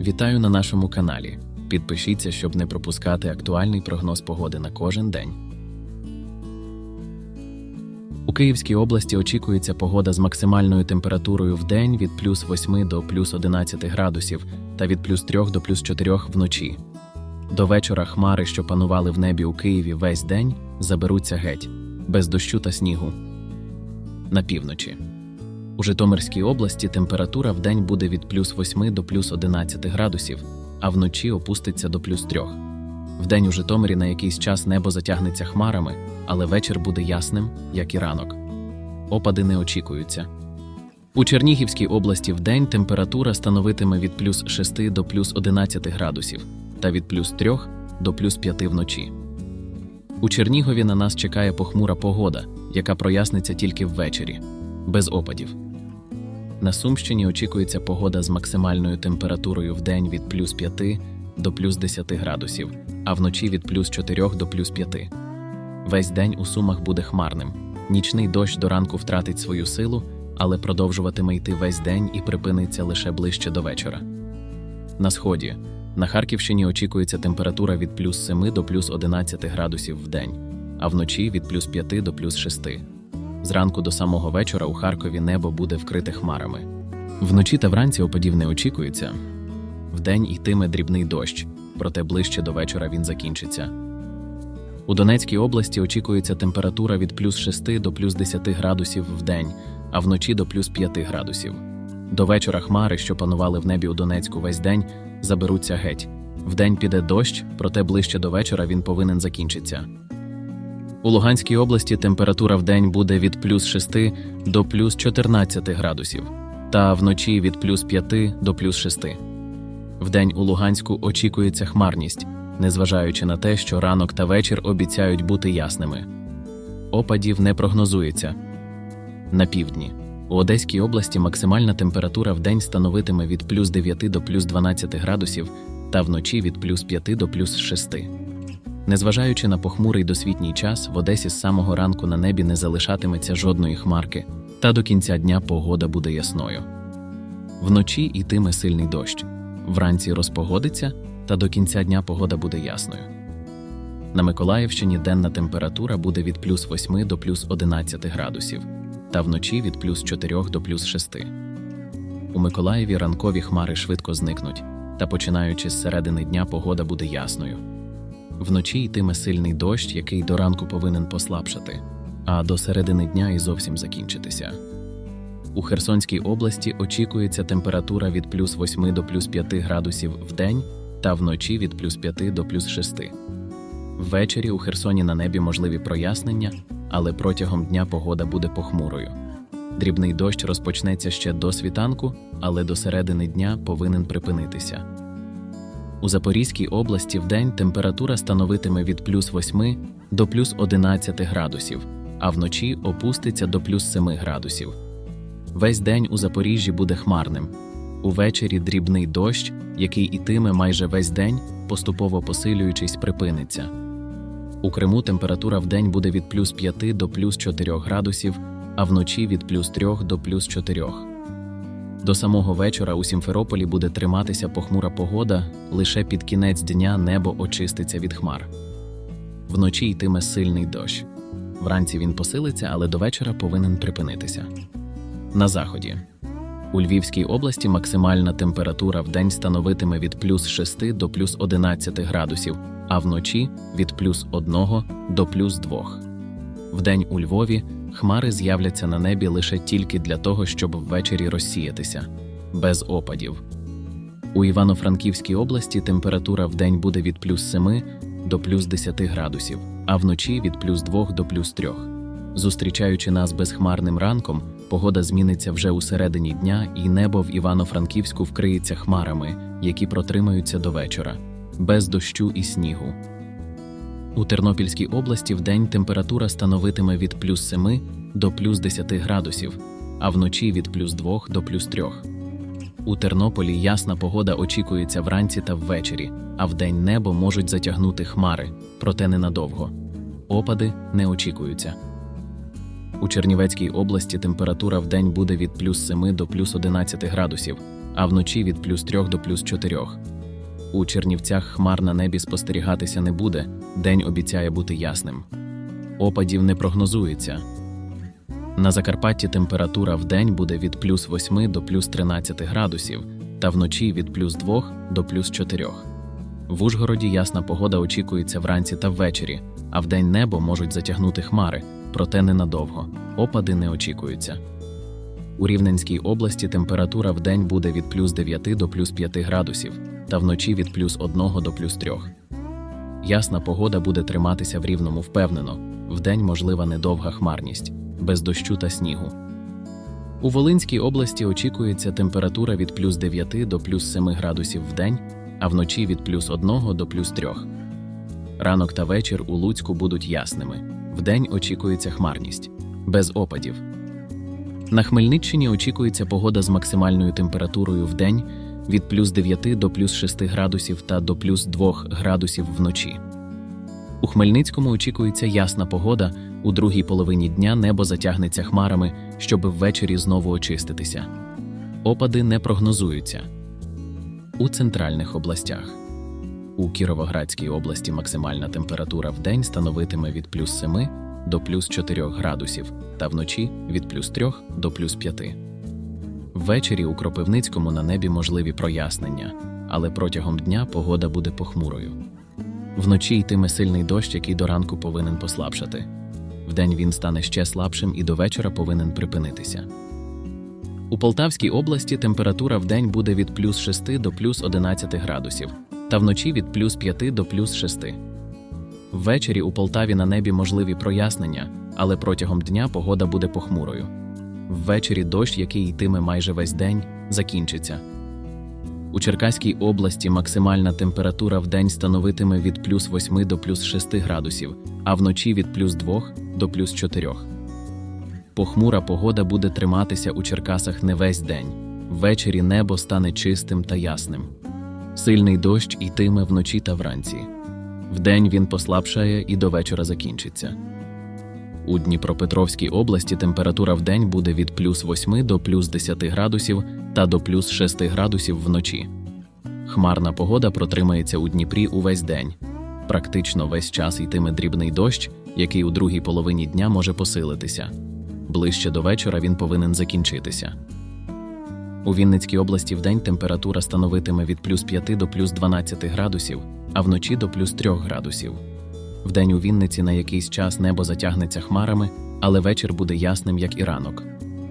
Вітаю на нашому каналі. Підпишіться, щоб не пропускати актуальний прогноз погоди на кожен день. У Київській області очікується погода з максимальною температурою в день від плюс 8 до плюс 11 градусів та від плюс 3 до плюс 4 вночі. До вечора хмари, що панували в небі у Києві весь день, заберуться геть, без дощу та снігу. На півночі. У Житомирській області температура в день буде від плюс 8 до плюс 11 градусів, а вночі опуститься до плюс 3. Вдень у Житомирі на якийсь час небо затягнеться хмарами, але вечір буде ясним, як і ранок. Опади не очікуються. У Чернігівській області вдень температура становитиме від плюс 6 до плюс 11 градусів та від плюс 3 до плюс 5 вночі. У Чернігові на нас чекає похмура погода, яка проясниться тільки ввечері, без опадів. На Сумщині очікується погода з максимальною температурою в день від плюс 5 до плюс 10 градусів, а вночі від плюс 4 до плюс 5. Весь день у Сумах буде хмарним. Нічний дощ до ранку втратить свою силу, але продовжуватиме йти весь день і припиниться лише ближче до вечора. На сході на Харківщині очікується температура від плюс 7 до плюс 11 градусів в день, а вночі від плюс 5 до плюс 6. Зранку до самого вечора у Харкові небо буде вкрите хмарами. Вночі та вранці опадів не очікується. Вдень йтиме дрібний дощ, проте ближче до вечора він закінчиться. У Донецькій області очікується температура від плюс 6 до плюс 10 градусів в день, а вночі до плюс 5 градусів. До вечора хмари, що панували в небі у Донецьку весь день, заберуться геть. Вдень піде дощ, проте ближче до вечора він повинен закінчитися. У Луганській області температура в день буде від плюс 6 до плюс 14 градусів, та вночі від плюс 5 до плюс 6. Вдень у Луганську очікується хмарність, незважаючи на те, що ранок та вечір обіцяють бути ясними. Опадів не прогнозується. На півдні. У Одеській області максимальна температура в день становитиме від плюс 9 до плюс 12 градусів та вночі від плюс 5 до плюс 6. Незважаючи на похмурий досвітній час, в Одесі з самого ранку на небі не залишатиметься жодної хмарки, та до кінця дня погода буде ясною. Вночі йтиме сильний дощ, вранці розпогодиться, та до кінця дня погода буде ясною. На Миколаївщині денна температура буде від плюс 8 до плюс 11 градусів, та вночі від плюс 4 до плюс 6. У Миколаєві ранкові хмари швидко зникнуть, та починаючи з середини дня погода буде ясною. Вночі йтиме сильний дощ, який до ранку повинен послабшати, а до середини дня і зовсім закінчитися. У Херсонській області очікується температура від плюс 8 до плюс 5 градусів в день та вночі від плюс 5 до плюс 6. Ввечері у Херсоні на небі можливі прояснення, але протягом дня погода буде похмурою. Дрібний дощ розпочнеться ще до світанку, але до середини дня повинен припинитися. У Запорізькій області вдень температура становитиме від плюс 8 до плюс 11 градусів, а вночі опуститься до плюс 7 градусів. Весь день у Запоріжжі буде хмарним. Увечері дрібний дощ, який ітиме майже весь день, поступово посилюючись, припиниться. У Криму температура вдень буде від плюс 5 до плюс 4 градусів, а вночі від плюс 3 до плюс 4. До самого вечора у Сімферополі буде триматися похмура погода, лише під кінець дня небо очиститься від хмар. Вночі йтиме сильний дощ. Вранці він посилиться, але до вечора повинен припинитися. На заході. У Львівській області максимальна температура в день становитиме від плюс 6 до плюс 11 градусів, а вночі від плюс 1 до плюс 2. Вдень у Львові хмари з'являться на небі лише тільки для того, щоб ввечері розсіятися, без опадів. У Івано-Франківській області температура в день буде від плюс 7 до плюс 10 градусів, а вночі від плюс 2 до плюс 3. Зустрічаючи нас безхмарним ранком, погода зміниться вже у середині дня, і небо в Івано-Франківську вкриється хмарами, які протримаються до вечора, без дощу і снігу. У Тернопільській області вдень температура становитиме від плюс 7 до плюс 10 градусів, а вночі від плюс 2 до плюс 3. У Тернополі ясна погода очікується вранці та ввечері, а вдень небо можуть затягнути хмари, проте ненадовго. Опади не очікуються. У Чернівецькій області температура вдень буде від плюс 7 до плюс 11 градусів, а вночі від плюс 3 до плюс 4. У Чернівцях хмар на небі спостерігатися не буде, день обіцяє бути ясним. Опадів не прогнозується. На Закарпатті температура в день буде від плюс 8 до плюс 13 градусів, та вночі від плюс 2 до плюс 4. В Ужгороді ясна погода очікується вранці та ввечері, а вдень небо можуть затягнути хмари, проте ненадовго. Опади не очікуються. У Рівненській області температура в день буде від плюс 9 до плюс 5 градусів, та вночі від плюс 1 до плюс 3. Ясна погода буде триматися в рівному впевнено. Вдень можлива недовга хмарність, без дощу та снігу. У Волинській області очікується температура від плюс 9 до плюс 7 градусів в день, а вночі від плюс 1 до плюс 3. Ранок та вечір у Луцьку будуть ясними. Вдень очікується хмарність, без опадів. На Хмельниччині очікується погода з максимальною температурою в день від плюс 9 до плюс 6 градусів та до плюс 2 градусів вночі. У Хмельницькому очікується ясна погода. У другій половині дня небо затягнеться хмарами, щоб ввечері знову очиститися. Опади не прогнозуються. У центральних областях. У Кіровоградській області максимальна температура в день становитиме від плюс 7 до плюс 4 градусів, та вночі від плюс 3 до плюс 5. Ввечері у Кропивницькому на небі можливі прояснення, але протягом дня погода буде похмурою. Вночі йтиме сильний дощ, який до ранку повинен послабшати. Вдень він стане ще слабшим і до вечора повинен припинитися. У Полтавській області температура вдень буде від плюс 6 до плюс 11 градусів, та вночі від плюс 5 до плюс 6. Ввечері у Полтаві на небі можливі прояснення, але протягом дня погода буде похмурою. Ввечері дощ, який йтиме майже весь день, закінчиться. У Черкаській області максимальна температура в день становитиме від плюс 8 до плюс 6 градусів, а вночі від плюс 2 до плюс 4. Похмура погода буде триматися у Черкасах не весь день. Ввечері небо стане чистим та ясним. Сильний дощ йтиме вночі та вранці. Вдень він послабшає і до вечора закінчиться. У Дніпропетровській області температура в день буде від плюс 8 до плюс 10 градусів та до плюс 6 градусів вночі. Хмарна погода протримається у Дніпрі увесь день. Практично весь час йтиме дрібний дощ, який у другій половині дня може посилитися. Ближче до вечора він повинен закінчитися. У Вінницькій області вдень температура становитиме від плюс 5 до плюс 12 градусів, а вночі до плюс 3 градусів. Вдень у Вінниці на якийсь час небо затягнеться хмарами, але вечір буде ясним, як і ранок.